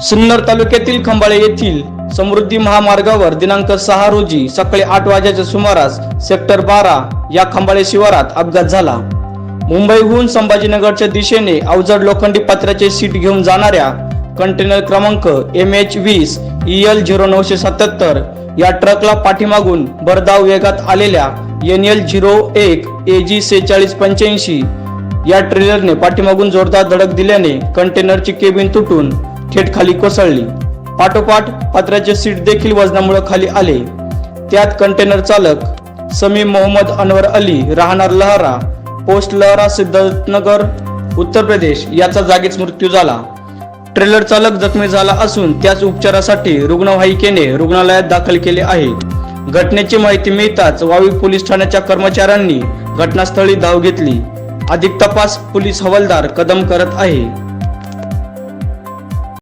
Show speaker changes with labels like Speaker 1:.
Speaker 1: सिन्नर तालुक्यातील खंबाळे येथील समृद्धी महामार्गावर दिनांक सहा रोजी सकाळी आठ वाजेच्या सुमारास सेक्टर बारा या खंबाळे शिवारात अपघात झाला. मुंबईहून संभाजीनगरच्या दिशेने अवजड लोखंडी पात्राचे सीट घेऊन जाणाऱ्या कंटेनर क्रमांक एम एच वीस ई एल झिरो नऊशे सत्याहत्तर या ट्रकला पाठीमागून भरधाव वेगात आलेल्या एन एल झिरो एक ए जी सेहेचाळीस पंच्याऐंशी या ट्रेलरने पाठीमागून जोरदार धडक दिल्याने कंटेनरची केबिन तुटून थेट खाली कोसळली. पाठोपाठ पत्र्याचे सीट देखील वजनामुळे खाली आले. त्यात कंटेनर चालक समी मोहम्मद अनवर अली राहणार लहरा पोस्ट लहरा सिद्धार्थनगर उत्तर प्रदेश याचा जागीच मृत्यू झाला. ट्रेलर चालक जखमी झाला असून त्याच उपचारासाठी रुग्णवाहिकेने रुग्णालयात दाखल केले आहे. घटनेची माहिती मिळताच वावी पोलीस ठाण्याच्या कर्मचाऱ्यांनी घटनास्थळी धाव घेतली. अधिक तपास पोलीस हवालदार कदम करत आहे.